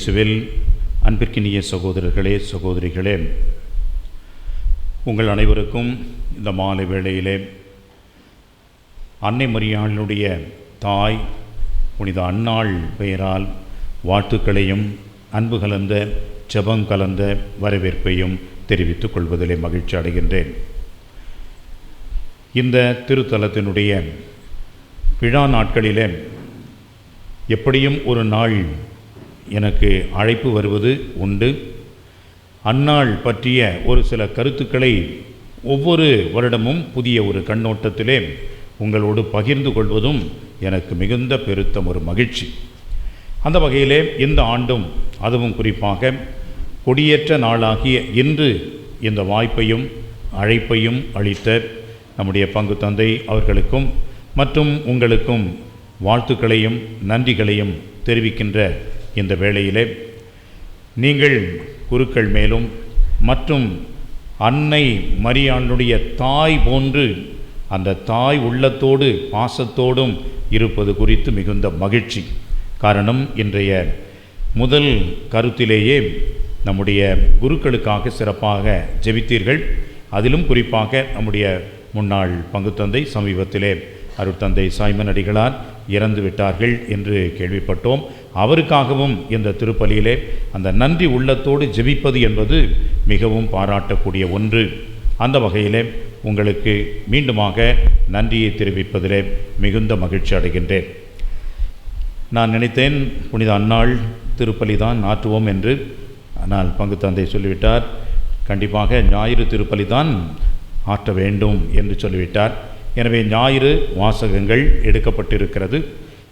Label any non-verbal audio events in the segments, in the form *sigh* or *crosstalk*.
இயேசுவில் அன்பிற்கினிய சகோதரர்களே சகோதரிகளே உங்கள் அனைவருக்கும் இந்த மாலை வேளையிலே அன்னை மரியாளுடைய தாய் புனித அன்னாள் பெயரால் வாழ்த்துக்களையும் அன்பு கலந்த ஜெபம் கலந்த வரவேற்பையும் தெரிவித்துக் கொள்வதிலே மகிழ்ச்சி அடைகின்றேன். இந்த திருத்தலத்தினுடைய விழா நாட்களிலே எப்படியும் ஒரு நாள் எனக்கு அழைப்பு வருவது உண்டு. அந்நாள் பற்றிய ஒரு சில கருத்துக்களை ஒவ்வொரு வருடமும் புதிய ஒரு கண்ணோட்டத்திலே உங்களோடு பகிர்ந்து கொள்வதும் எனக்கு மிகுந்த பெருத்தம் ஒரு மகிழ்ச்சி. அந்த வகையிலே இந்த ஆண்டும் அதுவும் குறிப்பாக கொடியேற்ற நாளாகிய இன்று இந்த வாய்ப்பையும் அழைப்பையும் அளித்த நம்முடைய பங்கு தந்தை அவர்களுக்கும் மற்றும் உங்களுக்கும் வாழ்த்துக்களையும் நன்றிகளையும் தெரிவிக்கின்ற இந்த வேளையிலே நீங்கள் குருக்கள் மேலும் மற்றும் அன்னை மரியானுடைய தாய் போன்று அந்த தாய் உள்ளத்தோடு பாசத்தோடும் இருப்பது குறித்து மிகுந்த மகிழ்ச்சி. காரணம் இன்றைய முதல் கருத்திலேயே நம்முடைய குருக்களுக்காக சிறப்பாக ஜெபித்தீர்கள். அதிலும் குறிப்பாக நம்முடைய முன்னாள் பங்குத்தந்தை சமீபத்திலே அருட்தந்தை சாய்மன் அடிகளார் இறந்து விட்டார்கள் என்று கேள்விப்பட்டோம். அவருக்காகவும் இந்த திருப்பலியிலே அந்த நன்றி உள்ளத்தோடு ஜெபிப்பது என்பது மிகவும் பாராட்டக்கூடிய ஒன்று. அந்த வகையிலே உங்களுக்கு மீண்டுமாக நன்றியை தெரிவிப்பதிலே மிகுந்த மகிழ்ச்சி அடைகின்றேன். நான் நினைத்தேன் புனித அன்னாள் திருப்பலி தான் ஆற்றுவோம் என்று. ஆனால் பங்கு தந்தை சொல்லிவிட்டார் கண்டிப்பாக ஞாயிறு திருப்பலி தான் ஆற்ற வேண்டும் என்று சொல்லிவிட்டார். எனவே ஞாயிறு வாசகங்கள் எடுக்கப்பட்டிருக்கிறது.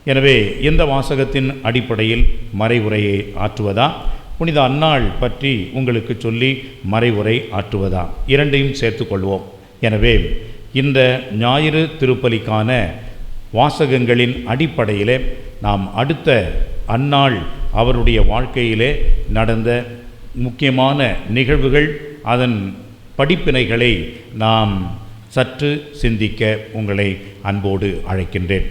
எனவே இந்த வாசகத்தின் அடிப்படையில் மறைவுரையை ஆற்றுவதா? புனித அன்னாள் பற்றி உங்களுக்கு சொல்லி மறைவுரை ஆற்றுவதா? இரண்டையும் சேர்த்துக்கொள்வோம். எனவே இந்த ஞாயிறு திருப்பலிக்கான வாசகங்களின் அடிப்படையிலே நாம் அடுத்த அன்னாள் அவருடைய வாழ்க்கையிலே நடந்த முக்கியமான நிகழ்வுகள் அதன் படிப்பினைகளை நாம் சற்று சிந்திக்க உங்களை அன்போடு அழைக்கின்றேன்.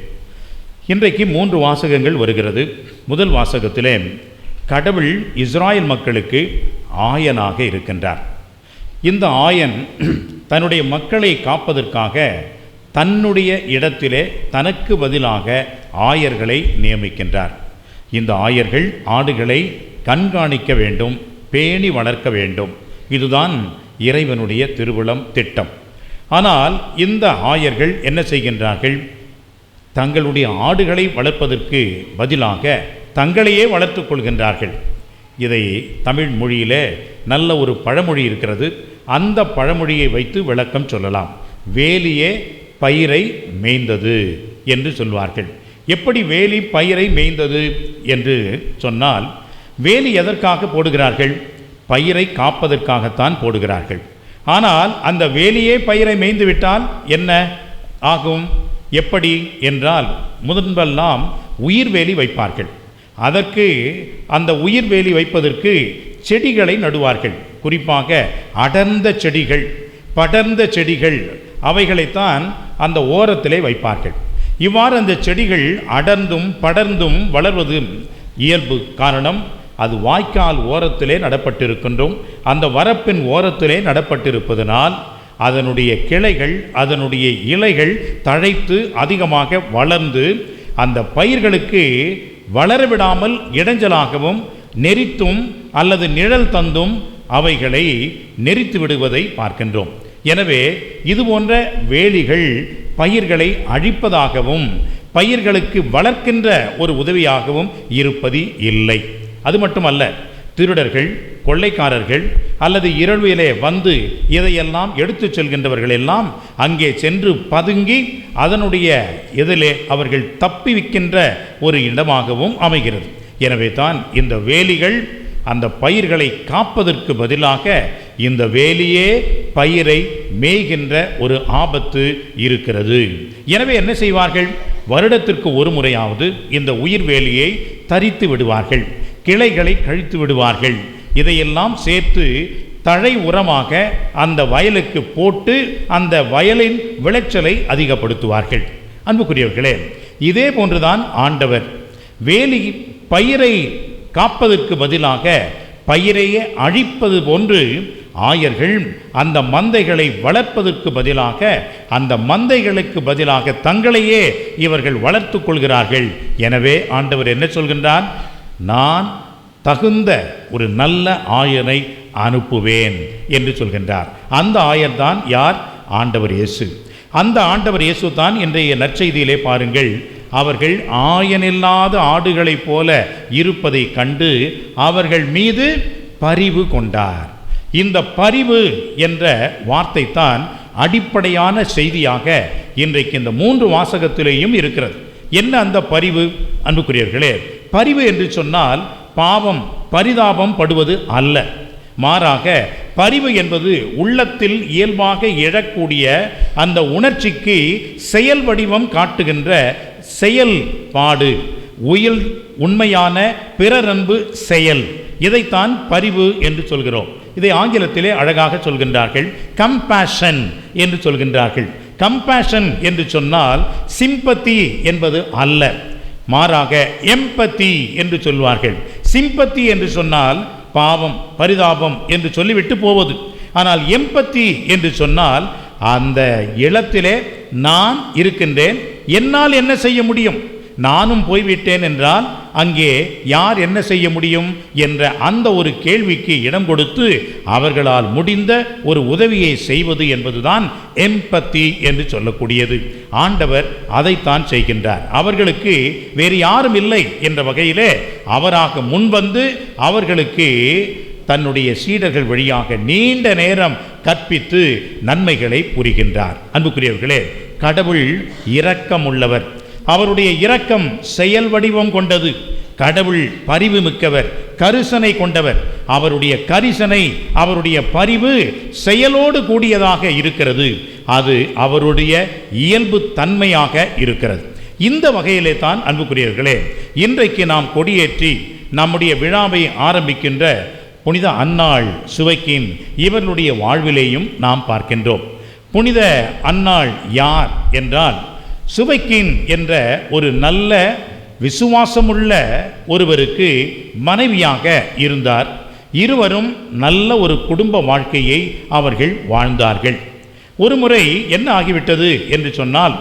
இன்றைக்கு மூன்று வாசகங்கள் வருகிறது. முதல் வாசகத்திலே கடவுள் இஸ்ராயல் மக்களுக்கு ஆயனாக இருக்கின்றார். இந்த ஆயன் தன்னுடைய மக்களை காப்பதற்காக தன்னுடைய இடத்திலே தனக்கு பதிலாக ஆயர்களை நியமிக்கின்றார். இந்த ஆயர்கள் ஆடுகளை கண்காணிக்க வேண்டும் பேணி வளர்க்க வேண்டும். இதுதான் இறைவனுடைய திருவிழம் திட்டம். ஆனால் இந்த ஆயர்கள் என்ன செய்கின்றார்கள்? தங்களுடைய ஆடுகளை வளர்ப்பதற்கு பதிலாக தங்களையே வளர்த்துக் கொள்கின்றார்கள். இதை தமிழ் மொழியில் நல்ல ஒரு பழமொழி இருக்கிறது. அந்த பழமொழியை வைத்து விளக்கம் சொல்லலாம். வேலியே பயிரை மேய்ந்தது என்று சொல்வார்கள். எப்படி வேலி பயிரை மேய்ந்தது என்று சொன்னால் வேலி எதற்காக போடுகிறார்கள்? பயிரை காப்பதற்காகத்தான் போடுகிறார்கள். ஆனால் அந்த வேலியே பயிரை மேய்ந்து விட்டால் என்ன ஆகும்? எப்படி என்றால் முதன்பெல்லாம் உயிர் வேலி வைப்பார்கள். அதற்கு அந்த உயிர் வேலி வைப்பதற்கு செடிகளை நடுவார்கள். குறிப்பாக அடர்ந்த செடிகள் படர்ந்த செடிகள் அவைகளைத்தான் அந்த ஓரத்திலே வைப்பார்கள். இவ்வாறு அந்த செடிகள் அடர்ந்தும் படர்ந்தும் வளர்வது இயல்பு காரணம். அது வாய்க்கால் ஓரத்திலே நடப்பட்டிருக்கின்றோம். அந்த வரப்பின் ஓரத்திலே நடப்பட்டிருப்பதனால் அதனுடைய கிளைகள் அதனுடைய இலைகள் தழைத்து அதிகமாக வளர்ந்து அந்த பயிர்களுக்கு வளரவிடாமல் இடைஞ்சலாகவும் நெறித்தும் அல்லது நிழல் தந்தும் அவைகளை நெறித்து விடுவதை பார்க்கின்றோம். எனவே இது போன்ற வேலிகள் பயிர்களை அழிப்பதாகவும் பயிர்களுக்கு வளர்க்கின்ற ஒரு உதவியாகவும் இருப்பது இல்லை. அது மட்டுமல்ல திருடர்கள் கொள்ளைக்காரர்கள் அல்லது இரவிலே வந்து இதையெல்லாம் எடுத்துச் செல்கின்றவர்கள் எல்லாம் அங்கே சென்று பதுங்கி அதனுடைய இதிலே அவர்கள் தப்பி விக்கின்ற ஒரு இடமாகவும் அமைகிறது. எனவே தான் இந்த வேலிகள் அந்த பயிர்களை காப்பதற்கு பதிலாக இந்த வேலியே பயிரை மேய்கின்ற ஒரு ஆபத்து இருக்கிறது. எனவே என்ன செய்வார்கள்? வருடத்திற்கு ஒரு முறையாவது இந்த உயிர் வேலியை தரித்து விடுவார்கள். கிளைகளை கழித்து விடுவார்கள். இதையெல்லாம் சேர்த்து தழை உரமாக அந்த வயலுக்கு போட்டு அந்த வயலின் விளைச்சலை அதிகப்படுத்துவார்கள். அன்புக்குரியவர்களே இதே போன்றுதான் ஆண்டவர் வேலி பயிரை காப்பதற்கு பதிலாக பயிரையே அழிப்பது போன்று ஆயர்கள் அந்த மந்தைகளை வளர்ப்பதற்கு பதிலாக அந்த மந்தைகளுக்கு பதிலாக தங்களையே இவர்கள் வளர்த்து கொள்கிறார்கள். எனவே ஆண்டவர் என்ன சொல்கின்றார்? நான் தகுந்த ஒரு நல்ல ஆயரை அனுப்புவேன் என்று சொல்கின்றார். அந்த ஆயர்தான் யார்? ஆண்டவர் இயேசு. அந்த ஆண்டவர் இயேசு தான் இன்றைய நற்செய்தியிலே பாருங்கள் அவர்கள் ஆயனில்லாத ஆடுகளைப் போல இருப்பதை கண்டு அவர்கள் மீது பரிவு கொண்டார். இந்த பரிவு என்ற வார்த்தை தான் அடிப்படையான செய்தியாக இன்றைக்கு இந்த மூன்று வாசகத்திலேயும் இருக்கிறது. என்ன அந்த பரிவு? அன்புக்குரியவர்களே பரிவு என்று சொன்னால் பாவம் பரிதாபம் படுவது அல்ல. மாறாக பரிவு என்பது உள்ளத்தில் இயல்பாக எழக்கூடிய அந்த உணர்ச்சிக்கு செயல் வடிவம் காட்டுகின்ற செயல்பாடு உயில் உண்மையான பிறரன்பு செயல். இதைத்தான் பரிவு என்று சொல்கிறோம். இதை ஆங்கிலத்திலே அழகாக சொல்கின்றார்கள். கம்பேஷன் என்று சொல்கின்றார்கள். கம்பேஷன் என்று சொன்னால் சிம்பத்தி என்பது அல்ல. மாறாக எம்பத்தி என்று சொல்வார்கள். சிம்பத்தி என்று சொன்னால் பாவம் பரிதாபம் என்று சொல்லிவிட்டு போவது. ஆனால் எம்பத்தி என்று சொன்னால் அந்த இளத்திலே நான் இருக்கின்றேன் என்னால் என்ன செய்ய முடியும்? நானும் போய்விட்டேன் என்றால் அங்கே யார் என்ன செய்ய முடியும் என்ற அந்த ஒரு கேள்விக்கு இடம் கொடுத்து அவர்களால் முடிந்த ஒரு உதவியை செய்வது என்பதுதான் எம்பத்தி என்று சொல்லக்கூடியது. ஆண்டவர் அதைத்தான் செய்கின்றார். அவர்களுக்கு வேறு யாரும் இல்லை என்ற வகையிலே அவராக முன்வந்து அவர்களுக்கு தன்னுடைய சீடர்கள் வழியாக நீண்ட நேரம் கற்பித்து நன்மைகளை புரிகின்றார். அன்புக்குரியவர்களே கடவுள் இரக்கமுள்ளவர். அவருடைய இரக்கம் செயல் வடிவம் கொண்டது. கடவுள் பரிவு மிக்கவர் கரிசனை கொண்டவர். அவருடைய கரிசனை அவருடைய பரிவு செயலோடு கூடியதாக இருக்கிறது. அது அவருடைய இயல்பு தன்மையாக இருக்கிறது. இந்த வகையிலே தான் அன்புக்குரியவர்களே இன்றைக்கு நாம் கொடியேற்றி நம்முடைய விழாவை ஆரம்பிக்கின்ற புனித அன்னாள் சுவைக்கின் இவர்களுடைய வாழ்விலேயும் நாம் பார்க்கின்றோம். புனித அன்னாள் யார் என்றால் சுவைக்கின் என்ற ஒரு நல்ல விசுவாசமுள்ள ஒருவருக்கு மனைவியாக இருந்தார். இருவரும் நல்ல ஒரு குடும்ப வாழ்க்கையை அவர்கள் வாழ்ந்தார்கள். ஒருமுறை என்ன ஆகிவிட்டது என்று சொன்னால்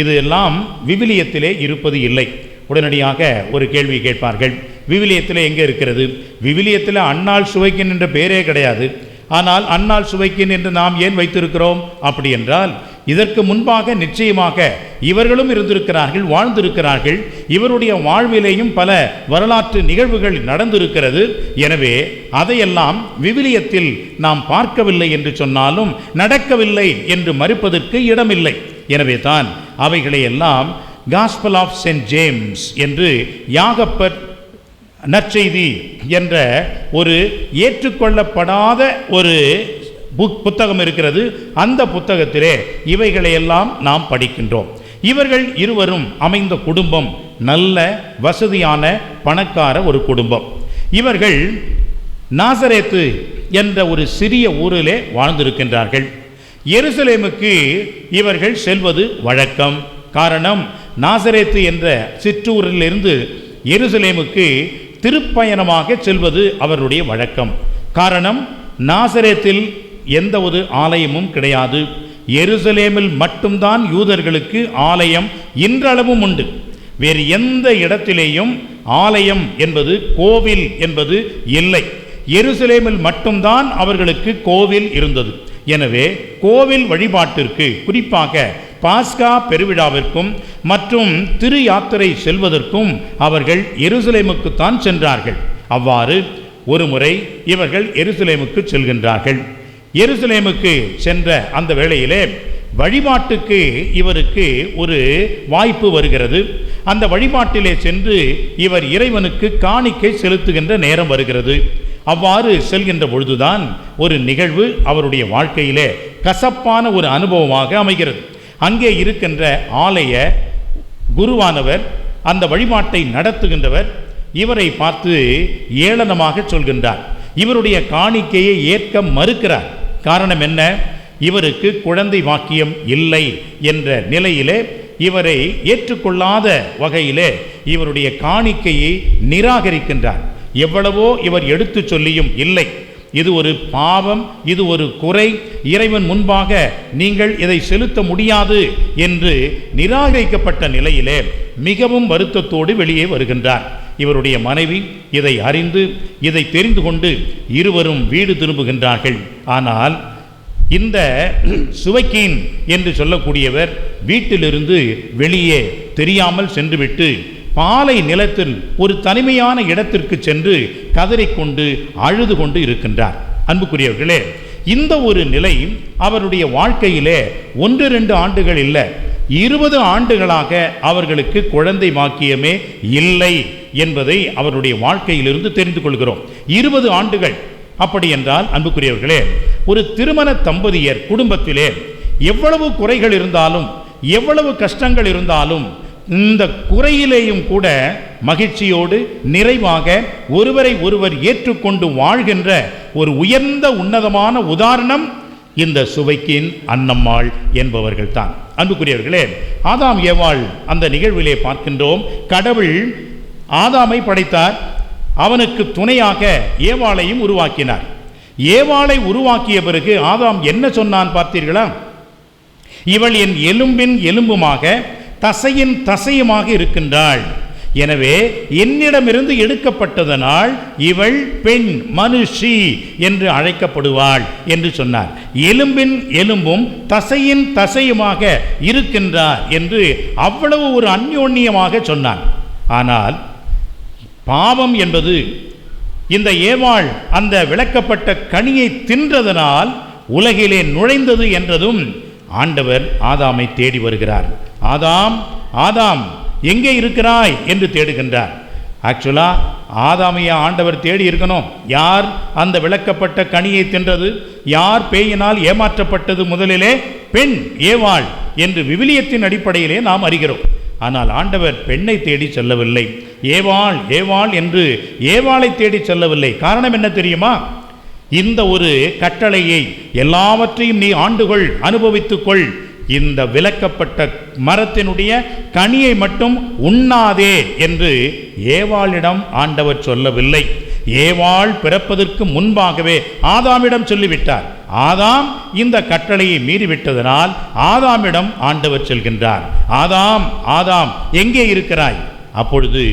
இது எல்லாம் விவிலியத்திலே இருப்பது இல்லை. உடனடியாக ஒரு கேள்வி கேட்பார்கள். விவிலியத்தில் எங்கே இருக்கிறது? விவிலியத்தில் அன்னாள் சுவைக்கின் என்ற பெயரே கிடையாது. ஆனால் அன்னாள் சுவைக்கின் என்று நாம் ஏன் வைத்திருக்கிறோம்? அப்படி என்றால் இதற்கு முன்பாக நிச்சயமாக இவர்களும் இருந்திருக்கிறார்கள் வாழ்ந்திருக்கிறார்கள். இவருடைய வாழ்விலேயும் பல வரலாற்று நிகழ்வுகள் நடந்திருக்கிறது. எனவே அதையெல்லாம் விவிலியத்தில் நாம் பார்க்கவில்லை என்று சொன்னாலும் நடக்கவில்லை என்று மறுப்பதற்கு இடமில்லை. எனவே தான் அவைகளையெல்லாம் காஸ்பல் ஆஃப் சென்ட் ஜேம்ஸ் என்று யாகப்பர் நற்செய்தி என்ற ஒரு ஏற்றுக்கொள்ளப்படாத ஒரு புக் புத்தகம் இருக்கிறது. அந்த புத்தகத்திலே இவைகளையெல்லாம் நாம் படிக்கின்றோம். இவர்கள் இருவரும் அமைந்த குடும்பம் நல்ல வசதியான பணக்கார ஒரு குடும்பம். இவர்கள் நாசரேத்து என்ற ஒரு சிறிய ஊரிலே வாழ்ந்திருக்கின்றார்கள். எருசலேமுக்கு இவர்கள் செல்வது வழக்கம். காரணம் நாசரேத்து என்ற சிற்றூரிலிருந்து எருசலேமுக்கு திருப்பயணமாக செல்வது அவருடைய வழக்கம். காரணம் நாசரேத்தில் எந்த ஒரு ஆலயமும் கிடையாது. எருசலேமில் மட்டும்தான் யூதர்களுக்கு ஆலயம் இன்றளவும் உண்டு. வேறு எந்த இடத்திலேயும் ஆலயம் என்பது கோவில் என்பது இல்லை. எருசலேமில் மட்டும்தான் அவர்களுக்கு கோவில் இருந்தது. எனவே கோவில் வழிபாட்டிற்கு குறிப்பாக பாஸ்கா பெருவிழாவிற்கும் மற்றும் திரு யாத்திரை செல்வதற்கும் அவர்கள் எருசலேமுக்குத்தான் சென்றார்கள். அவ்வாறு ஒருமுறை இவர்கள் எருசலேமுக்கு செல்கின்றார்கள். எருசலேமுக்கு சென்ற அந்த வேளையிலே வழிபாட்டுக்கு இவருக்கு ஒரு வாய்ப்பு வருகிறது. அந்த வழிபாட்டிலே சென்று இவர் இறைவனுக்கு காணிக்கை செலுத்துகின்ற நேரம் வருகிறது. அவ்வாறு செல்கின்ற பொழுதுதான் ஒரு நிகழ்வு அவருடைய வாழ்க்கையிலே கசப்பான ஒரு அனுபவமாக அமைகிறது. அங்கே இருக்கின்ற ஆலய குருவானவர் அந்த வழிபாட்டை நடத்துகின்றவர் இவரை பார்த்து ஏளனமாக சொல்கின்றார். இவருடைய காணிக்கையை ஏற்க மறுக்கிறார். காரணம் என்ன? இவருக்கு குழந்தை வாக்கியம் இல்லை என்ற நிலையிலே இவரை ஏற்றுக்கொள்ளாத வகையிலே இவருடைய காணிக்கையை நிராகரிக்கின்றார். எவ்வளவோ இவர் எடுத்துச் சொல்லியும் இல்லை. இது ஒரு பாவம் இது ஒரு குறை. இறைவன் முன்பாக நீங்கள் இதை செலுத்த முடியாது என்று நிராகரிக்கப்பட்ட நிலையிலே மிகவும் வருத்தத்தோடு வெளியே வருகின்றார். இவருடைய மனைவி இதை அறிந்து இதை தெரிந்து கொண்டு இருவரும் வீடு திரும்புகின்றார்கள். ஆனால் இந்த சுவைக்கீன் என்று சொல்லக்கூடியவர் வீட்டிலிருந்து வெளியே தெரியாமல் சென்றுவிட்டு பாலை நிலத்தில் ஒரு தனிமையான இடத்திற்கு சென்று கதறிக்கொண்டு அழுது கொண்டு இருக்கின்றார். அன்புக்குரியவர்களே இந்த ஒரு நிலை அவருடைய வாழ்க்கையிலே ஒன்று ரெண்டு ஆண்டுகள் இல்லை. இருபது ஆண்டுகளாக அவர்களுக்கு குழந்தை வாக்கியமே இல்லை. என்பதை அவருடைய வாழ்க்கையிலிருந்து தெரிந்து கொள்கிறோம். இருபது ஆண்டுகள். அப்படி என்றால் அன்புக்குரியவர்களே ஒரு திருமண தம்பதியர் குடும்பத்திலே எவ்வளவு குறைகள் இருந்தாலும் எவ்வளவு கஷ்டங்கள் இருந்தாலும் இந்த குறையிலேயும் கூட மகிழ்ச்சியோடு நிறைவாக ஒருவரை ஒருவர் ஏற்றுக்கொண்டு வாழ்கின்ற ஒரு உயர்ந்த உன்னதமான உதாரணம் இந்த சுவைக்கின் அன்னம்மாள் என்பவர்கள் தான் அன்புக்குரியவர்களே ஆதாம் ஏவாள் அந்த நிகழ்விலே பார்க்கின்றோம். கடவுள் ஆதாமை படைத்தார். அவனுக்கு துணையாக ஏவாளையும் உருவாக்கினார். ஏவாளை உருவாக்கிய பிறகு ஆதாம் என்ன சொன்னான் பார்த்தீர்களா? இவள் என் எலும்பின் எலும்புமாக தசையின் தசையுமாக இருக்கின்றாள். எனவே என்னிடமிருந்து எடுக்கப்பட்டதனால் இவள் பெண் மனுஷி என்று அழைக்கப்படுவாள் என்று சொன்னார். எலும்பின் எலும்பும் தசையின் தசையுமாக இருக்கின்றார் என்று அவ்வளவு ஒரு அந்யோன்யமாக சொன்னான். ஆனால் பாவம் என்பது இந்த ஏவாள் அந்த விளக்கப்பட்ட கனியை தின்றதனால் உலகிலே நுழைந்தது என்றதும் ஆண்டவர் ஆதாமை தேடி வருகிறார். ஆதாம் ஆதாம் எங்கே இருக்கிறாய்? என்று தேடுகின்றார். ஆக்சுவலா ஆதாமையா ஆண்டவர் தேடி இருக்கணும். யார் அந்த விளக்கப்பட்ட கனியை தின்றது? யார் பேயினால் ஏமாற்றப்பட்டது முதலிலே? பெண் ஏவாள் என்று விவிலியத்தின் அடிப்படையிலே நாம் அறிகிறோம். ஆனால் ஆண்டவர் பெண்ணை தேடி செல்லவில்லை. ஏவாள் ஏவாள் என்று ஏவாளை தேடி செல்லவில்லை. காரணம் என்ன தெரியுமா? இந்த ஒரு கட்டளையை எல்லாவற்றையும் நீ ஆண்டுகொள் அனுபவித்துக்கொள் இந்த விலக்கப்பட்ட மரத்தினுடைய கனியை மட்டும் உண்ணாதே என்று ஏவாளிடம் ஆண்டவர் சொல்லவில்லை. ஏவாள் பிறப்பதற்கு முன்பாகவே ஆதாமிடம் சொல்லிவிட்டார். ஆதாம் இந்த கட்டளையை மீறிவிட்டதனால் ஆதாமிடம் ஆண்டவர் செல்கின்றார். ஆதாம் ஆதாம் எங்கே இருக்கிறாய்? அப்பொழுது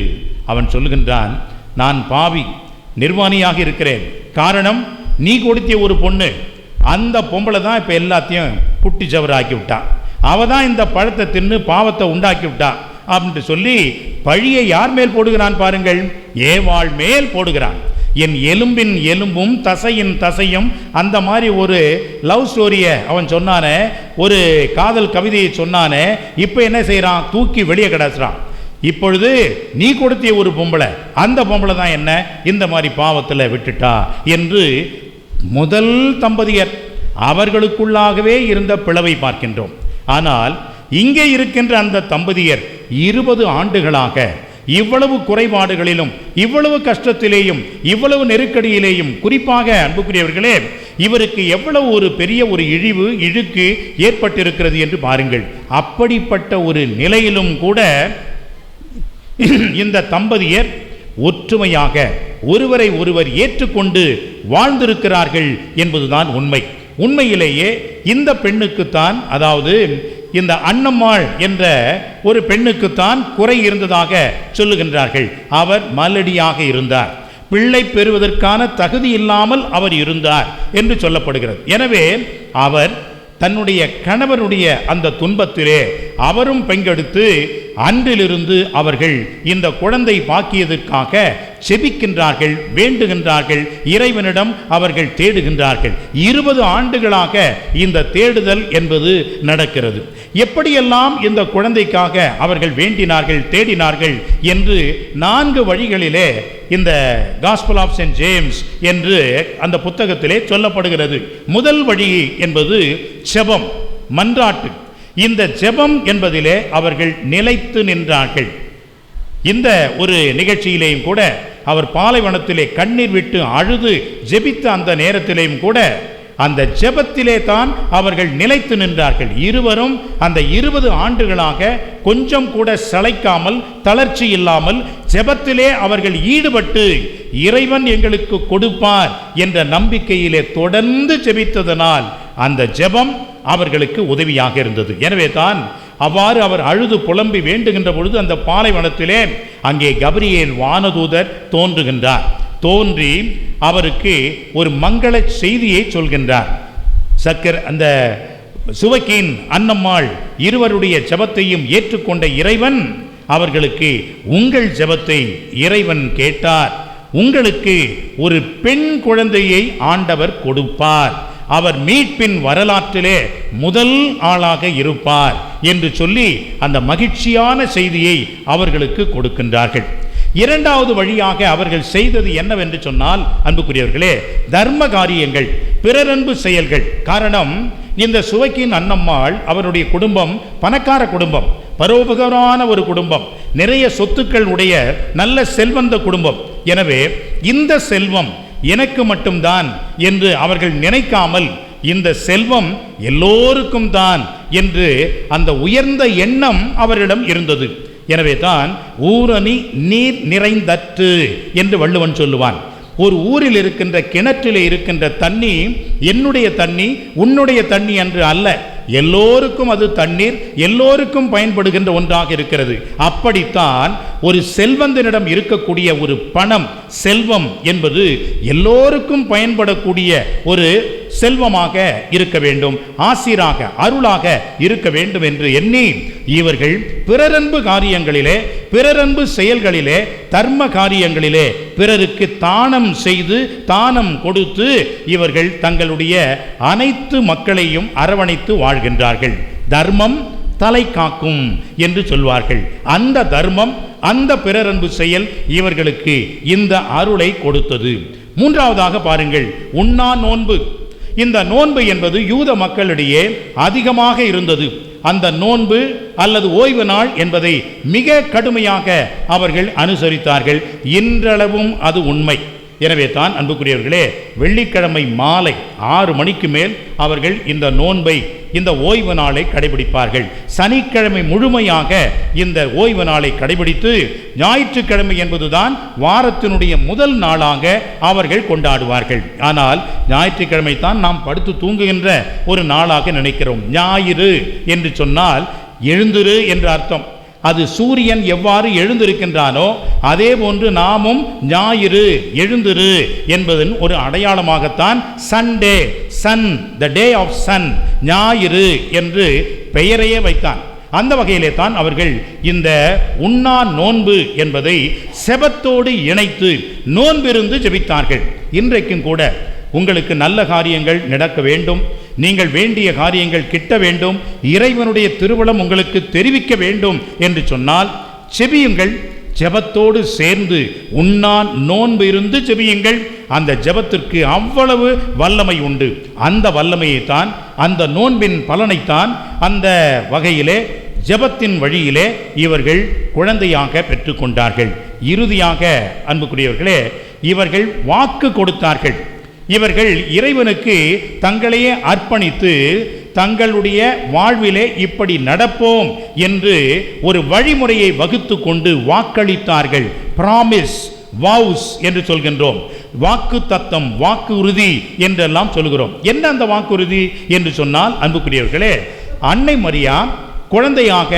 அவன் சொல்லுகின்றான் நான் பாவி நிர்வாணியாக இருக்கிறேன். காரணம் நீ கொடுத்திய ஒரு பொண்ணு. அந்த பொம்பளை தான் இப்போ எல்லாத்தையும் குட்டி சவராக்கி விட்டான் அவ தான் இந்த பழத்தை தின்னு பாவத்தை உண்டாக்கி விட்டான் அப்படின்ட்டு சொல்லி பழியை யார் மேல் போடுகிறான் பாருங்கள். ஏவாள் மேல் போடுகிறான். என் எலும்பின் எலும்பும் தசையின் தசையும் அந்த மாதிரி ஒரு லவ் ஸ்டோரியை அவன் சொன்னானே ஒரு காதல் கவிதையை சொன்னானே இப்போ என்ன செய்கிறான் தூக்கி வெளியே கிடச்சுறான் இப்பொழுது நீ கொடுத்திய ஒரு பொம்பளை அந்த பொம்பளை தான் என்ன? இந்த மாதிரி பாவத்தில் விட்டுட்டா என்று முதல் தம்பதியர் அவர்களுக்குள்ளாகவே இருந்த பிளவை பார்க்கின்றோம். ஆனால் இங்கே இருக்கின்ற அந்த தம்பதியர் இருபது ஆண்டுகளாக இவ்வளவு குறைபாடுகளிலும் இவ்வளவு கஷ்டத்திலேயும் இவ்வளவு நெருக்கடியிலேயும் குறிப்பாக அன்புக்குரியவர்களே இவருக்கு எவ்வளவு ஒரு பெரிய ஒரு இழிவு இழுக்கு ஏற்பட்டிருக்கிறது என்று பாருங்கள். அப்படிப்பட்ட ஒரு நிலையிலும் கூட *coughs* இந்த தம்பதியர் ஒற்றுமையாக ஒருவரை ஒருவர் ஏற்றுக்கொண்டு வாழ்ந்திருக்கிறார்கள் என்பதுதான் உண்மை. உண்மையிலேயே இந்த பெண்ணுக்குத்தான் அதாவது இந்த அன்னம்மாள் என்ற ஒரு பெண்ணுக்குத்தான் குறை இருந்ததாக சொல்லுகின்றார்கள். அவர் மலடியாக இருந்தார். பிள்ளை பெறுவதற்கான தகுதி இல்லாமல் அவர் இருந்தார் என்று சொல்லப்படுகிறது. எனவே அவர் தன்னுடைய கணவனுடைய அந்த துன்பத்திலே அவரும் பங்கெடுத்து அன்றிலிருந்து அவர்கள் இந்த குழந்தை பாக்கியதற்காக செபிக்கின்றார்கள் வேண்டுகின்றார்கள் இறைவனிடம் அவர்கள் தேடுகின்றார்கள். இருபது ஆண்டுகளாக இந்த தேடுதல் என்பது நடக்கிறது. எப்படியெல்லாம் இந்த குழந்தைக்காக அவர்கள் வேண்டினார்கள் தேடினார்கள் என்று நான்கு வழிகளிலே இந்த காஸ்பல் ஆஃப் சென்ட் ஜேம்ஸ் என்று அந்த புத்தகத்திலே சொல்லப்படுகிறது. முதல் வழி என்பது செபம் மன்றாட்டு. இந்த ஜெபம் என்பதிலே அவர்கள் நிலைத்து நின்றார்கள். இந்த ஒரு நிகழ்ச்சியிலேயும் கூட அவர் பாலைவனத்திலே கண்ணீர் விட்டு அழுது ஜெபித்த அந்த நேரத்திலேயும் கூட அந்த ஜெபத்திலே தான் அவர்கள் நிலைத்து நின்றார்கள். இருவரும் அந்த இருபது ஆண்டுகளாக கொஞ்சம் கூட சளைக்காமல் தளர்ச்சி இல்லாமல் ஜெபத்திலே அவர்கள் ஈடுபட்டு இறைவன் எங்களுக்கு கொடுப்பார் என்ற நம்பிக்கையிலே தொடர்ந்து ஜெபித்ததனால் அந்த ஜெபம் அவர்களுக்கு உதவியாக இருந்தது. எனவே தான் அவ்வாறு அவர் அழுது புலம்பி வேண்டுகின்ற பொழுது அந்த பாலைவனத்திலே அங்கே கபிரியேல் வானதூதர் தோன்றுகின்றார். தோன்றி அவருக்கு ஒரு மங்கள செய்தியை சொல்கின்றார். சக்கர் அந்த சுவக்கின் அன்னம்மாள் இருவருடைய ஜெபத்தையும் ஏற்றுக்கொண்ட இறைவன் அவர்களுக்கு உங்கள் ஜெபத்தை இறைவன் கேட்டார். உங்களுக்கு ஒரு பெண் குழந்தையை ஆண்டவர் கொடுப்பார். அவர் மீட்பின் வரலாற்றிலே முதல் ஆளாக இருப்பார் என்று சொல்லி அந்த மகிழ்ச்சியான செய்தியை அவர்களுக்கு கொடுக்கின்றார்கள். இரண்டாவது வழியாக அவர்கள் செய்தது என்னவென்று சொன்னால் அன்புக்குரியவர்களே தர்ம காரியங்கள் பிறரன்பு செயல்கள். காரணம் இந்த சுவைக்கின் அன்னம்மாள் அவருடைய குடும்பம் பணக்கார குடும்பம் பரோபகரமான ஒரு குடும்பம் நிறைய சொத்துக்கள் உடைய நல்ல செல்வந்த குடும்பம். எனவே இந்த செல்வம் எனக்கு மட்டும்தான் என்று அவர்கள் நினைக்காமல் இந்த செல்வம் எல்லோருக்கும் தான் என்று அந்த உயர்ந்த எண்ணம் அவரிடம் இருந்தது. எனவே தான் ஊரணி நீர் நிறைந்தற்று என்று வள்ளுவன் சொல்லுவான். ஒரு ஊரில் இருக்கின்ற கிணற்றிலே இருக்கின்ற தண்ணி என்னுடைய தண்ணி உன்னுடைய தண்ணி என்று அல்ல. எல்லோருக்கும் அது தண்ணீர் எல்லோருக்கும் பயன்படுகின்ற ஒன்றாக இருக்கிறது. அப்படித்தான் ஒரு செல்வந்தனிடம் இருக்கக்கூடிய ஒரு பணம் செல்வம் என்பது எல்லோருக்கும் பயன்படக்கூடிய ஒரு செல்வமாக இருக்க வேண்டும் ஆசிராக அருளாக இருக்க வேண்டும் என்று எண்ணி இவர்கள் பிறரன்பு காரியங்களிலே பிறரன்பு செயல்களிலே தர்ம காரியங்களிலே பிறருக்கு தானம் செய்து தானம் கொடுத்து இவர்கள் தங்களுடைய அனைத்து மக்களையும் அரவணைத்து வாழ்கின்றார்கள். தர்மம் தலை காக்கும் என்று சொல்வார்கள். அந்த தர்மம் அந்த பிறரன்பு செயல் இவர்களுக்கு இந்த அருளை கொடுத்தது. மூன்றாவதாக பாருங்கள் உண்ணா நோன்பு. இந்த நோன்பு என்பது யூத மக்களிடையே அதிகமாக இருந்தது. அந்த நோன்பு அல்லது ஓய்வு நாள் என்பதை மிக கடுமையாக அவர்கள் அனுசரித்தார்கள். இன்றளவும் அது உண்மை. எனவே தான் அன்புக்குரியவர்களே வெள்ளிக்கிழமை மாலை ஆறு மணிக்கு மேல் அவர்கள் இந்த நோன்பை இந்த ஓய்வு நாளை கடைபிடிப்பார்கள். சனிக்கிழமை முழுமையாக இந்த ஓய்வு நாளை கடைபிடித்து ஞாயிற்றுக்கிழமை என்பதுதான் வாரத்தினுடைய முதல் நாளாக அவர்கள் கொண்டாடுவார்கள். ஆனால் ஞாயிற்றுக்கிழமை தான் நாம் படுத்து தூங்குகின்ற ஒரு நாளாக நினைக்கிறோம். ஞாயிறு என்று சொன்னால் எழுந்துரு என்று அர்த்தம். அது சூரியன் எவ்வாறு எழுந்திருக்கின்றானோ அதே போன்று நாமும் ஞாயிறு எழுந்திரு என்பதன் ஒரு அடையாளமாகத்தான் Sunday sun the day of sun ஞாயிறு என்று பெயரையே வைத்தான். அந்த வகையிலே தான் அவர்கள் இந்த உண்ணா நோன்பு என்பதை செபத்தோடு இணைத்து நோன்பிருந்து ஜெபித்தார்கள். இன்றைக்கும் கூட உங்களுக்கு நல்ல காரியங்கள் நடக்க வேண்டும். நீங்கள் வேண்டிய காரியங்கள் கிட்ட வேண்டும் இறைவனுடைய திருவளம் உங்களுக்கு தெரிவிக்க வேண்டும் என்று சொன்னால் செபியுங்கள். ஜெபத்தோடு சேர்ந்து உண்ணான் நோன்பு இருந்து ஜெபியுங்கள் அந்த ஜெபத்திற்கு அவ்வளவு வல்லமை உண்டு. அந்த வல்லமையை தான் அந்த நோன்பின் பலனைத்தான் அந்த வகையிலே ஜெபத்தின் வழியிலே இவர்கள் குழந்தையாக பெற்றுக்கொண்டார்கள். இறுதியாக அன்புக்குரியவர்களே இவர்கள் வாக்கு கொடுத்தார்கள். இவர்கள் இறைவனுக்கு தங்களையே அர்ப்பணித்து தங்களுடைய வாழ்விலே இப்படி நடப்போம் என்று ஒரு வழிமுறையை வகுத்து கொண்டு வாக்களித்தார்கள். பிராமிஸ் வவுஸ் என்று சொல்கின்றோம். வாக்கு தத்தம் வாக்கு உறுதி என்றெல்லாம் சொல்கிறோம் என்ன அந்த வாக்குறுதி என்று சொன்னால் அன்புக்குரியவர்களே அன்னை மரியா குழந்தையாக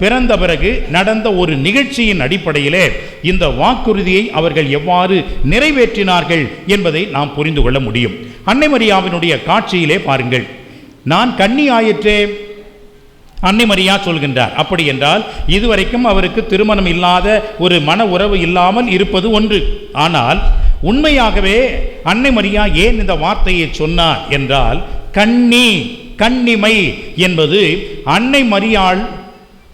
பிறந்த பிறகு நடந்த ஒரு நிகழ்ச்சியின் அடிப்படையிலே இந்த வாக்குறுதியை அவர்கள் எவ்வாறு நிறைவேற்றினார்கள் என்பதை நாம் புரிந்து கொள்ள முடியும். அன்னை மரியாவினுடைய காட்சியிலே பாருங்கள். நான் கண்ணி ஆயிற்றே அன்னை மரியா சொல்கின்றார். அப்படி என்றால் இதுவரைக்கும் அவருக்கு திருமணம் இல்லாத ஒரு மன உறவு இல்லாமல் இருப்பது ஒன்று. ஆனால் உண்மையாகவே அன்னை மரியா ஏன் இந்த வார்த்தையை சொன்னார் என்றால் கண்ணி கண்ணிமை என்பது அன்னை மரியாள்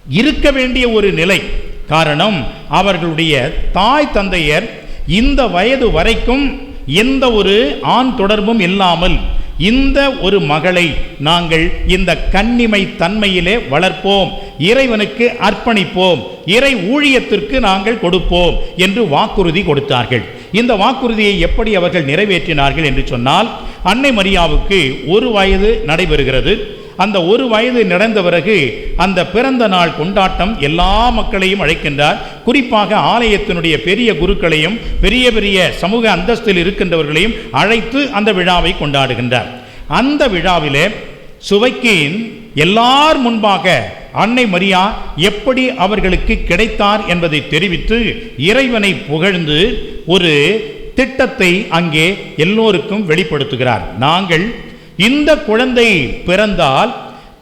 இருக்க வேண்டிய ஒரு நிலை. காரணம் அவர்களுடைய தாய் தந்தையர் இந்த வயது வரைக்கும் எந்த ஒரு ஆண் தொடர்பும் இல்லாமல் இந்த ஒரு மகளை நாங்கள் இந்த கன்னிமை தன்மையிலே வளர்ப்போம். இறைவனுக்கு அர்ப்பணிப்போம். இறை ஊழியத்திற்கு நாங்கள் கொடுப்போம் என்று வாக்குறுதி கொடுத்தார்கள். இந்த வாக்குறுதியை எப்படி அவர்கள் நிறைவேற்றினார்கள் என்று சொன்னால் அன்னை மரியாவுக்கு ஒரு வயது நடைபெறுகிறது. அந்த ஒரு வயது நடந்த பிறகு அந்த பிறந்த நாள் கொண்டாட்டம் எல்லா மக்களையும் அழைக்கின்றார். குறிப்பாக ஆலயத்தினுடைய பெரிய குருக்களையும் பெரிய பெரிய சமூக அந்தஸ்தில் இருக்கின்றவர்களையும் அழைத்து அந்த விழாவை கொண்டாடுகின்றார். அந்த விழாவிலே சுவைக்கின் எல்லார் முன்பாக அன்னை மரியா எப்படி அவர்களுக்கு கிடைத்தார் என்பதை தெரிவித்து இறைவனை புகழ்ந்து ஒரு திட்டத்தை அங்கே எல்லோருக்கும் வெளிப்படுத்துகிறார். நாங்கள் இந்த குழந்தை பிறந்தால்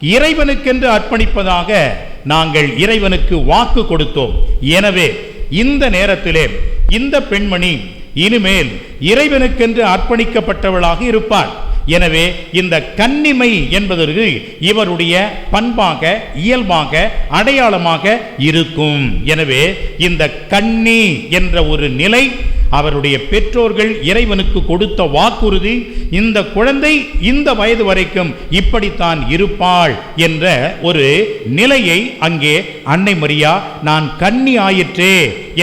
இறைவனுக்கென்று அர்ப்பணிப்பதாக நாங்கள் இறைவனுக்கு வாக்கு கொடுத்தோம். எனவே இந்த நேரத்திலே இந்த பெண்மணி இனிமேல் இறைவனுக்கென்று அர்ப்பணிக்கப்பட்டவளாக இருப்பார் எனவே இந்த கன்னிமை என்பதற்கு இவருடைய பண்பாக இயல்பாக அடையாளமாக இருக்கும். எனவே இந்த கன்னி என்ற ஒரு நிலை அவருடைய பெற்றோர்கள் இறைவனுக்கு கொடுத்த வாக்குறுதி இந்த குழந்தை இந்த வயது வரைக்கும் இப்படித்தான் இருப்பாள் என்ற ஒரு நிலையை அங்கே அன்னை மரியா நான் கன்னி ஆயிற்றே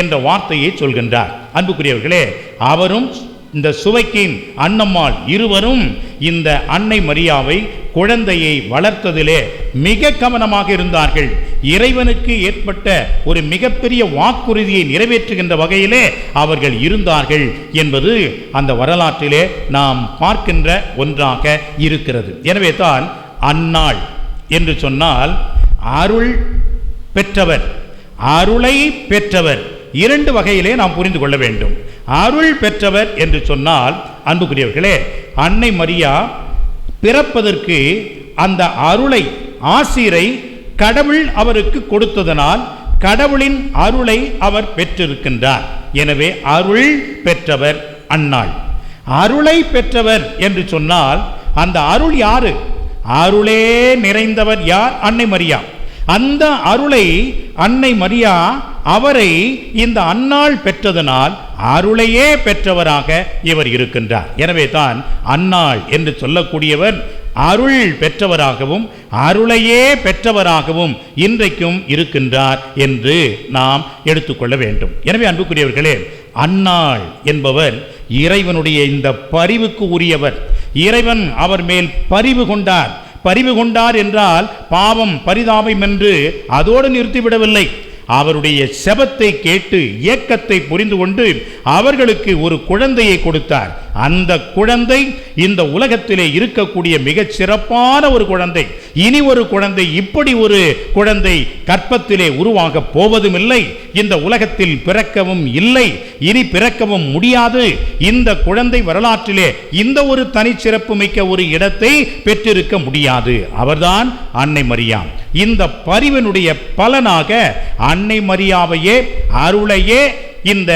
என்ற வார்த்தையை சொல்கின்றார். அன்புக்குரியவர்களே அவரும் இந்த சுவைக்கின் அன்னம்மாள் இருவரும் இந்த அன்னை மரியாவை குழந்தையை வளர்த்ததிலே மிக கவனமாக இருந்தார்கள். இறைவனுக்கு ஏற்பட்ட ஒரு மிகப்பெரிய வாக்குறுதியை நிறைவேற்றுகின்ற வகையிலே அவர்கள் இருந்தார்கள் என்பது அந்த வரலாற்றிலே நாம் பார்க்கின்ற ஒன்றாக இருக்கிறது. எனவே தான் அன்னாள் என்று சொன்னால் அருள் பெற்றவர் அருளை பெற்றவர் இரண்டு வகையிலே நாம் புரிந்து கொள்ள வேண்டும். அருள் பெற்றவர் என்று சொன்னால் அன்புக்குரியவர்களே அன்னை மரியா பிறப்பதற்கு அந்த அருளை ஆசிரை கடவுள் அவருக்கு கொடுத்ததனால் கடவுளின் அருளை அவர் பெற்றிருக்கின்றார். எனவே அருள் பெற்றவர் அன்னாள். அருளை பெற்றவர் என்று சொன்னால் அந்த அருள் யாரு? அருளே நிறைந்தவர் யார்? அன்னை மரியா. அந்த அருளை அன்னை மரியா அவரை இந்த அன்னாள் பெற்றதனால் அருளையே பெற்றவராக இவர் இருக்கின்றார். எனவே தான் அன்னாள் என்று சொல்லக்கூடியவர் அருள் பெற்றவராகவும் அருளையே பெற்றவராகவும் இன்றைக்கும் இருக்கின்றார் என்று நாம் எடுத்துக்கொள்ள வேண்டும். எனவே அன்புக்குரியவர்களே அன்னாள் என்பவர் இறைவனுடைய இந்த பரிவுக்கு உரியவர். இறைவன் அவர் மேல் பரிவு கொண்டார். பரிவு கொண்டார் என்றால் பாவம் பரிதாபம் என்று அதோடு நிறுத்திவிடவில்லை. அவருடைய செபத்தை கேட்டு ஏக்கத்தை புரிந்து கொண்டு அவர்களுக்கு ஒரு குழந்தையை கொடுத்தார். அந்த குழந்தை இந்த உலகத்திலே இருக்கக்கூடிய மிகச் சிறப்பான ஒரு குழந்தை. இனி ஒரு குழந்தை இப்படி ஒரு குழந்தை கற்பத்திலே உருவாக போவதும் இல்லை இந்த உலகத்தில் பிறக்கவும் இல்லை. இனி பிறக்கவும் முடியாது. இந்த குழந்தை வரலாற்றிலே இந்த ஒரு தனிச்சிறப்பு மிக்க ஒரு இடத்தை பெற்றிருக்க முடியாது. அவர்தான் அன்னை மரியா இந்த பரிவனுடைய பலனாக அன்னை மரியாவையே அருளையே இந்த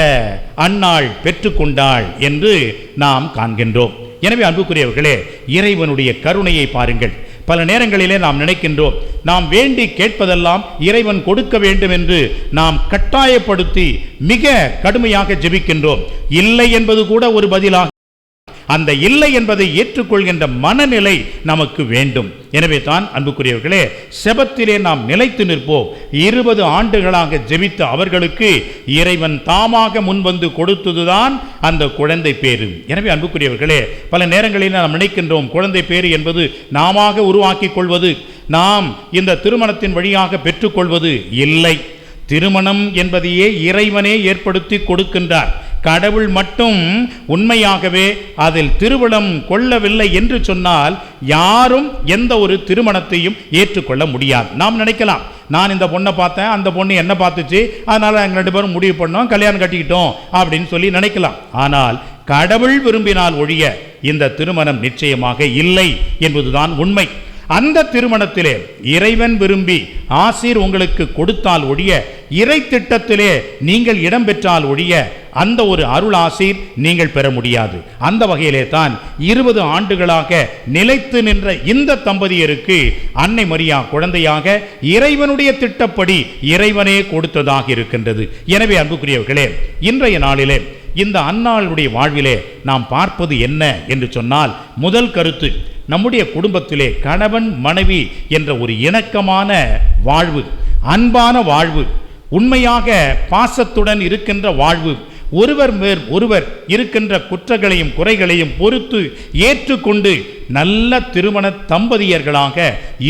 அன்னாள் பெற்றுக்கொண்டாள் என்று நாம் காண்கின்றோம். எனவே அன்புக்குரியவர்களே இறைவனுடைய கருணையை பாருங்கள். பல நேரங்களிலே நாம் நினைக்கின்றோம் நாம் வேண்டி கேட்பதெல்லாம் இறைவன் கொடுக்க வேண்டும் என்று நாம் கட்டாயப்படுத்தி மிக கடுமையாக ஜெபிக்கின்றோம். இல்லை என்பது கூட ஒரு பதிலாக அந்த இல்லை என்பதை ஏற்றுக்கொள்கின்ற மனநிலை நமக்கு வேண்டும். எனவே தான் அன்புக்குரியவர்களே செபத்திலே நாம் நிலைத்து நிற்போம். இருபது ஆண்டுகளாக ஜெபித்த அவர்களுக்கு இறைவன் தாமாக முன்வந்து கொடுத்ததுதான் அந்த குழந்தை பேரு. எனவே அன்புக்குரியவர்களே பல நேரங்களில் நாம் நினைக்கின்றோம் குழந்தை பேரு என்பது நாமாக உருவாக்கிக் கொள்வது நாம் இந்த திருமணத்தின் வழியாக பெற்றுக்கொள்வது இல்லை. திருமணம் என்பதையே இறைவனே ஏற்படுத்தி கொடுக்கின்றார். கடவுள் மட்டும் உண்மையாகவே அதில் திருமணம் கொள்ளவில்லை என்று சொன்னால் யாரும் எந்த ஒரு திருமணத்தையும் ஏற்றுக்கொள்ள முடியாது. நாம் நினைக்கலாம் நான் இந்த பொண்ணை பார்த்தேன் அந்த பொண்ணு என்ன பார்த்துச்சு அதனால் நாங்கள் ரெண்டு பேரும் முடிவு பண்ணோம் கல்யாணம் கட்டிக்கிட்டோம் அப்படின்னு சொல்லி நினைக்கலாம். ஆனால் கடவுள் விரும்பினால் ஒழிய இந்த திருமணம் நிச்சயமாக இல்லை என்பதுதான் உண்மை. அந்த திருமணத்திலே இறைவன் விரும்பி ஆசீர் உங்களுக்கு கொடுத்தால் ஒழிய இறை திட்டத்திலே நீங்கள் இடம் பெற்றால் ஒழிய அந்த ஒரு அருள் ஆசீர் நீங்கள் பெற முடியாது. அந்த வகையிலே தான் இருபது ஆண்டுகளாக நிலைத்து நின்ற இந்த தம்பதியருக்கு அன்னை மரியா குழந்தையாக இறைவனுடைய திட்டப்படி இறைவனே கொடுத்ததாக இருக்கின்றது. எனவே அன்புக்குரியவர்களே இன்றைய நாளிலே இந்த அன்னாளுடைய வாழ்விலே நாம் பார்ப்பது என்ன என்று சொன்னால் முதல் கருத்து நம்முடைய குடும்பத்திலே கணவன் மனைவி என்ற ஒரு இணக்கமான வாழ்வு அன்பான வாழ்வு உண்மையாக பாசத்துடன் இருக்கின்ற வாழ்வு ஒருவர் மேல் ஒருவர் இருக்கின்ற குற்றங்களையும் குறைகளையும் பொறுத்து ஏற்றுக்கொண்டு நல்ல திருமண தம்பதியர்களாக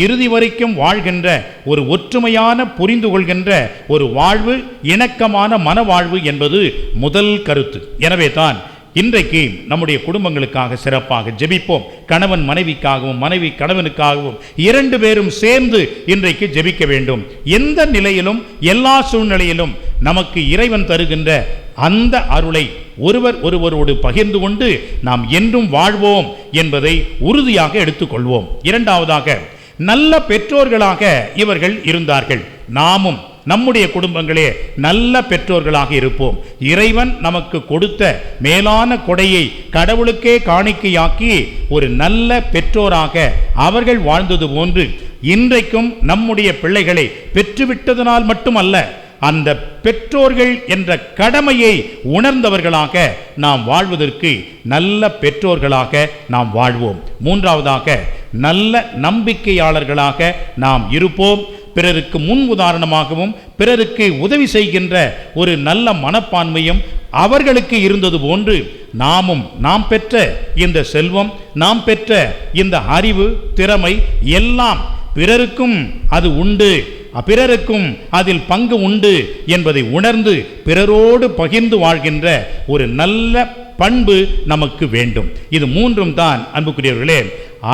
இறுதி வரைக்கும் வாழ்கின்ற ஒரு ஒற்றுமையான புரிந்து கொள்கின்ற ஒரு வாழ்வு இணக்கமான மனவாழ்வு என்பது முதல் கருத்து. எனவே தான் இன்றைக்கு நம்முடைய குடும்பங்களுக்காக சிறப்பாக ஜெபிப்போம். கணவன் மனைவிக்காகவும் மனைவி கணவனுக்காகவும் இரண்டு பேரும் சேர்ந்து இன்றைக்கு ஜெபிக்க வேண்டும். எந்த நிலையிலும் எல்லா சூழ்நிலையிலும் நமக்கு இறைவன் தருகின்ற அந்த அருளை ஒருவர் ஒருவரோடு பகிர்ந்து கொண்டு நாம் என்றும் வாழ்வோம் என்பதை உறுதியாக எடுத்துக்கொள்வோம். இரண்டாவதாக நல்ல பெற்றோர்களாக இவர்கள் இருந்தார்கள். நாமும் நம்முடைய குடும்பங்களே நல்ல பெற்றோர்களாக இருப்போம். இறைவன் நமக்கு கொடுத்த மேலான கொடையை கடவுளுக்கே காணிக்கையாக்கி ஒரு நல்ல பெற்றோராக அவர்கள் வாழ்ந்தது போன்று இன்றைக்கும் நம்முடைய பிள்ளைகளை பெற்றுவிட்டதனால் மட்டுமல்ல அந்த பெற்றோர்கள் என்ற கடமையை உணர்ந்தவர்களாக நாம் வாழ்வதற்கு நல்ல பெற்றோர்களாக நாம் வாழ்வோம். மூன்றாவதாக நல்ல நம்பிக்கையாளர்களாக நாம் இருப்போம். பிறருக்கு முன் உதாரணமாகவும் பிறருக்கு உதவி செய்கின்ற ஒரு நல்ல மனப்பான்மையும் அவர்களுக்கு இருந்தது போன்று நாமும் நாம் பெற்ற இந்த செல்வம் நாம் பெற்ற இந்த அறிவு திறமை எல்லாம் பிறருக்கும் அது உண்டு. பிறருக்கும் அதில் பங்கு உண்டு என்பதை உணர்ந்து பிறரோடு பகிர்ந்து வாழ்கின்ற ஒரு நல்ல பண்பு நமக்கு வேண்டும். இது மூன்றும் தான் அன்புக்குரியவர்களே.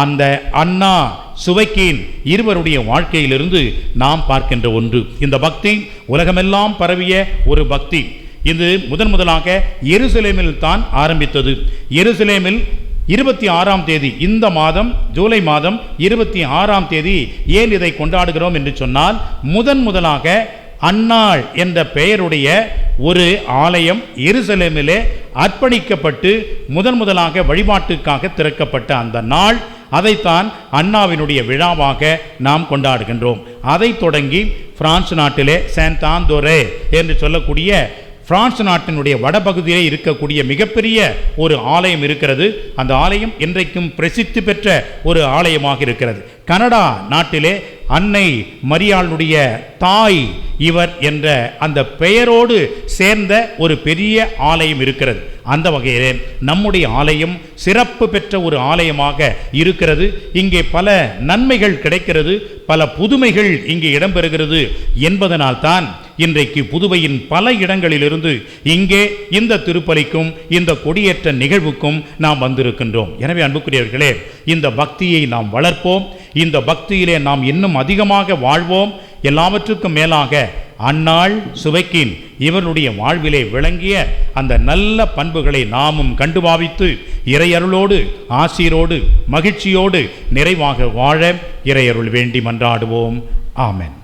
அந்த அண்ணா சுவைக்கின் இருவருடைய வாழ்க்கையிலிருந்து நாம் பார்க்கின்ற ஒன்று. இந்த பக்தி உலகமெல்லாம் பரவிய ஒரு பக்தி. இது முதன் முதலாக எருசலேமில் தான் ஆரம்பித்தது. எருசலேமில் இருபத்தி ஆறாம் தேதி இந்த மாதம் ஜூலை மாதம் இருபத்தி ஆறாம் தேதி ஏன் இதை கொண்டாடுகிறோம் என்று சொன்னால் முதன் முதலாக அன்னாள் என்ற பெயருடைய ஒரு ஆலயம் எருசலேமிலே அர்ப்பணிக்கப்பட்டு முதன் முதலாக வழிபாட்டுக்காக திறக்கப்பட்ட அந்த நாள் அதைத்தான் அண்ணாவினுடைய விழாவாக நாம் கொண்டாடுகின்றோம். அதை தொடங்கி பிரான்ஸ் நாட்டிலே சாண்ட் என்று சொல்லக்கூடிய பிரான்ஸ் நாட்டினுடைய வடபகுதியிலே இருக்கக்கூடிய மிகப்பெரிய ஒரு ஆலயம் இருக்கிறது. அந்த ஆலயம் இன்றைக்கும் பிரசித்தி பெற்ற ஒரு ஆலயமாக இருக்கிறது. கனடா நாட்டிலே அன்னை மரியாளுடைய தாய் இவர் என்ற அந்த பெயரோடு சேர்ந்த ஒரு பெரிய ஆலயம் இருக்கிறது. அந்த வகையிலே நம்முடைய ஆலயம் சிறப்பு பெற்ற ஒரு ஆலயமாக இருக்கிறது. இங்கே பல நன்மைகள் கிடைக்கிறது. பல புதுமைகள் இங்கே இடம்பெறுகிறது என்பதனால் தான் இன்றைக்கு புதுவையின் பல இடங்களிலிருந்து இங்கே இந்த திருப்பலிக்கும் இந்த கொடியேற்ற நிகழ்வுக்கும் நாம் வந்திருக்கின்றோம். எனவே அன்புக்குரியவர்களே இந்த பக்தியை நாம் வளர்ப்போம். இந்த பக்தியிலே நாம் இன்னும் அதிகமாக வாழ்வோம். எல்லாவற்றுக்கும் மேலாக அந்நாள் சுவைக்கின் இவருடைய வாழ்விலே விளங்கிய அந்த நல்ல பண்புகளை நாமும் கண்டு பாவித்து இறையருளோடு ஆசீரோடு மகிழ்ச்சியோடு நிறைவாக வாழ இறையருள் வேண்டி மன்றாடுவோம். ஆமன்.